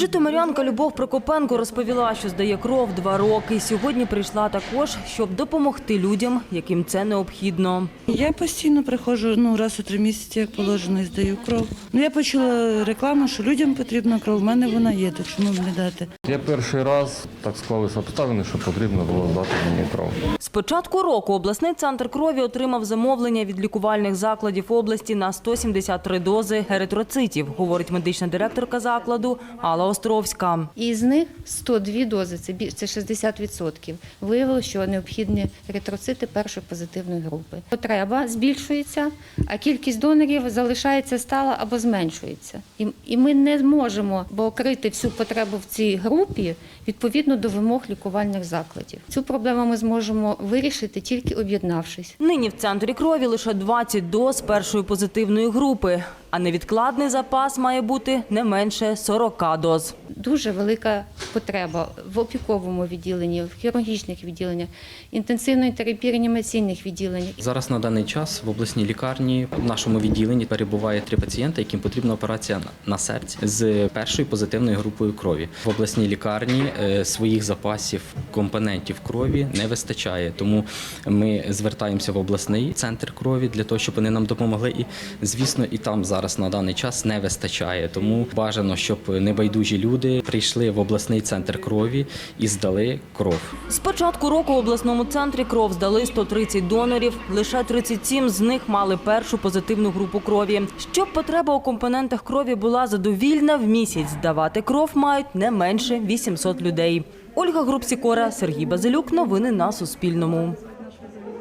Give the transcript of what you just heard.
Житомирянка Любов Прокопенко розповіла, що здає кров два роки. Сьогодні прийшла також, щоб допомогти людям, яким це необхідно. Я постійно приходжу ну, раз у три місяці, як положено, і здаю кров. Ну, я почула рекламу, що людям потрібна кров. У мене вона є, то чому не дати? Я перший раз так склалися обставини, що потрібно було здати мені кров. З початку року обласний центр крові отримав замовлення від лікувальних закладів області на 173 дози еритроцитів, говорить медична директорка закладу Алла Островська. І з них 102 дози, це бі- це 60%, виявилося, що необхідні еритроцити першої позитивної групи. Потреба збільшується, а кількість донорів залишається стала або зменшується. І, ми не зможемо покрити всю потребу в цій групі відповідно до вимог лікувальних закладів. Цю проблему ми зможемо вирішити тільки об'єднавшись. Нині в центрі крові лише 20 доз першої позитивної групи, а невідкладний запас має бути не менше 40 доз. Дуже велика потреба в опіковому відділенні, в хірургічних відділеннях, інтенсивної терапії реанімаційних відділеннях. Зараз на даний час в обласній лікарні в нашому відділенні перебуває три пацієнти, яким потрібна операція на- серці з першою позитивною групою крові. В обласній лікарні е, своїх запасів компонентів крові не вистачає, тому ми звертаємося в обласний центр крові для того, щоб вони нам допомогли. І звісно, і там зараз на даний час не вистачає. Тому бажано, щоб небайдужі люди прийшли в обласний центр крові і здали кров. З початку року в обласному центрі кров здали 130 донорів. Лише 37 з них мали першу позитивну групу крові. Щоб потреба у компонентах крові була задовільна, в місяць здавати кров мають не менше 800 людей. Ольга Групсікора, Сергій Базилюк. Новини на Суспільному.